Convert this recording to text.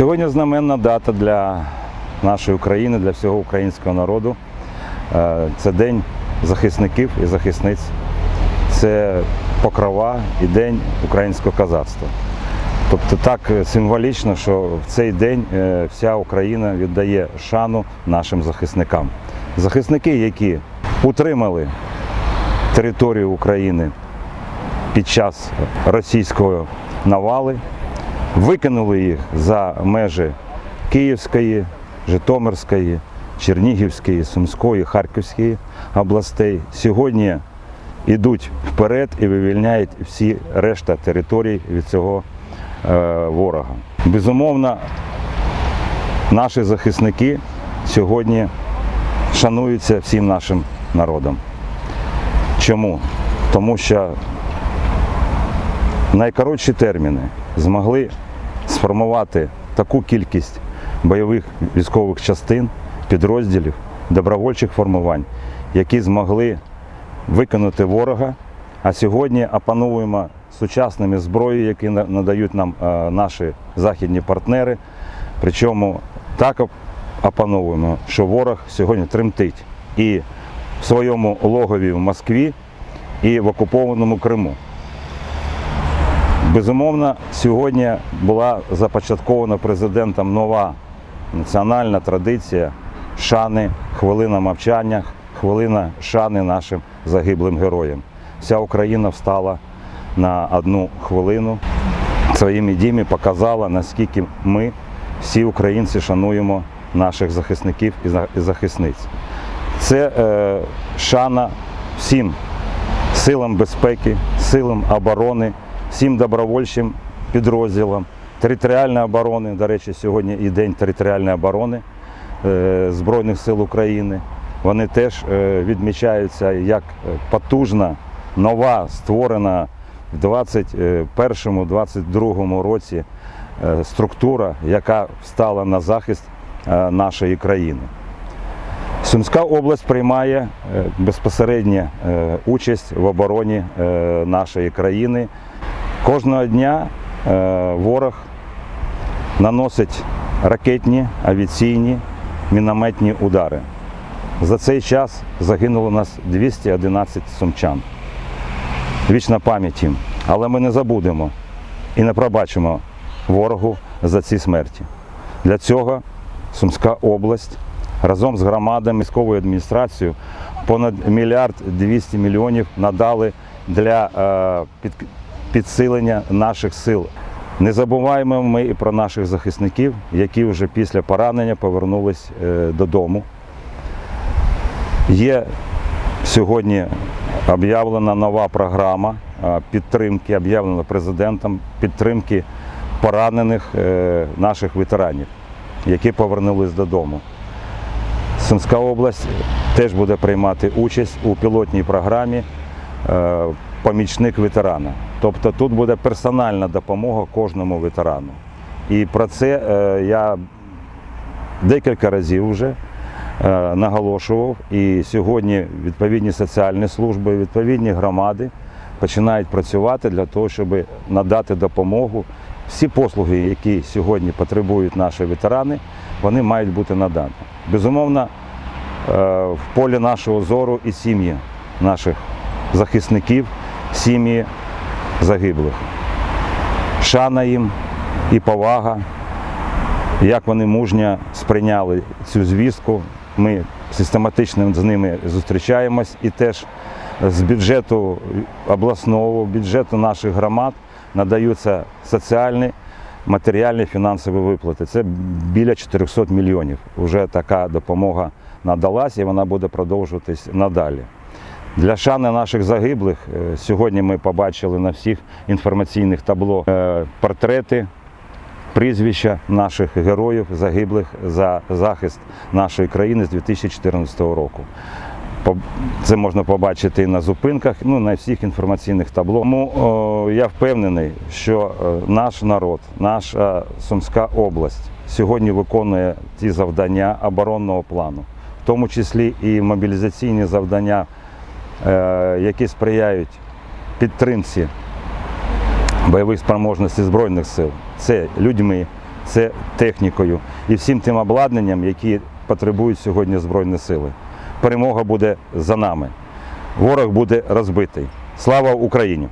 Сьогодні знаменна дата для нашої України, для всього українського народу. Е, Це День захисників і захисниць. Це покрова і День українського козацтва. Тобто так е, символічно, що в цей день е, вся Україна віддає шану нашим захисникам. Захисники, які утримали територію України під час російської навали, викинули їх за межі Київської, Житомирської, Чернігівської, Сумської, Харківської областей. Сьогодні йдуть вперед і вивільняють всі решта територій від цього е, ворога. Безумовно, наші захисники сьогодні шануються всім нашим народом. Чому? Тому що найкоротші терміни змогли сформувати таку кількість бойових військових частин, підрозділів, добровольчих формувань, які змогли виконати ворога. А сьогодні опановуємо сучасними зброєю, які надають нам е, наші західні партнери. Причому так опановуємо, що ворог сьогодні тремтить і в своєму логові в Москві, і в окупованому Криму. Безумовно, сьогодні була започаткована президентом нова національна традиція шани, хвилина мовчання, хвилина шани нашим загиблим героям. Вся Україна встала на одну хвилину. Своїми діями показала, наскільки ми, всі українці, шануємо наших захисників і захисниць. Це е, шана всім силам безпеки, силам оборони, всім добровольчим підрозділам, територіальної оборони. До речі, сьогодні і День територіальної оборони е, Збройних сил України. Вони теж е, відмічаються як е, потужна, нова, створена в 2021-2022 році структура, яка стала на захист нашої країни. Сумська область приймає безпосередньо е, участь в обороні нашої країни. Кожного дня е, ворог наносить ракетні, авіаційні, мінометні удари. За цей час загинуло у нас 211 сумчан. Вічна пам'ять їм. Але ми не забудемо і не пробачимо ворогу за ці смерті. Для цього Сумська область разом з громадами міськовою адміністрацією понад мільярд 200 мільйонів надали для е, під, підсилення наших сил. Не забуваємо ми і про наших захисників, які вже після поранення повернулись е, додому. Є сьогодні об'явлена нова програма е, підтримки, об'явлена президентом підтримки поранених е, наших ветеранів, які повернулись додому. Сумська область теж буде приймати участь у пілотній програмі помічник ветерана. Тобто тут буде персональна допомога кожному ветерану. І про це е, я декілька разів вже е, наголошував. І сьогодні відповідні соціальні служби, відповідні громади починають працювати для того, щоб надати допомогу. Всі послуги, які сьогодні потребують наші ветерани, вони мають бути надані. Безумовно, е, в полі нашого зору і сім'ї наших захисників, сім'ї загиблих. Шана їм і повага, як вони мужньо сприйняли цю звістку. Ми систематично з ними зустрічаємось і теж з бюджету обласного, бюджету наших громад надаються соціальні, матеріальні фінансові виплати. Це біля 400 мільйонів. Уже така допомога надалась і вона буде продовжуватись надалі. Для шани наших загиблих е, сьогодні ми побачили на всіх інформаційних табло е, портрети, прізвища наших героїв, загиблих за захист нашої країни з 2014 року. Це можна побачити і на зупинках, ну на всіх інформаційних табло. Тому я впевнений, що е, наш народ, наша Сумська область сьогодні виконує ті завдання оборонного плану, в тому числі і мобілізаційні завдання, які сприяють підтримці бойових спроможностей Збройних сил. Це людьми, це технікою і всім тим обладнанням, які потребують сьогодні Збройні сили. Перемога буде за нами. Ворог буде розбитий. Слава Україні!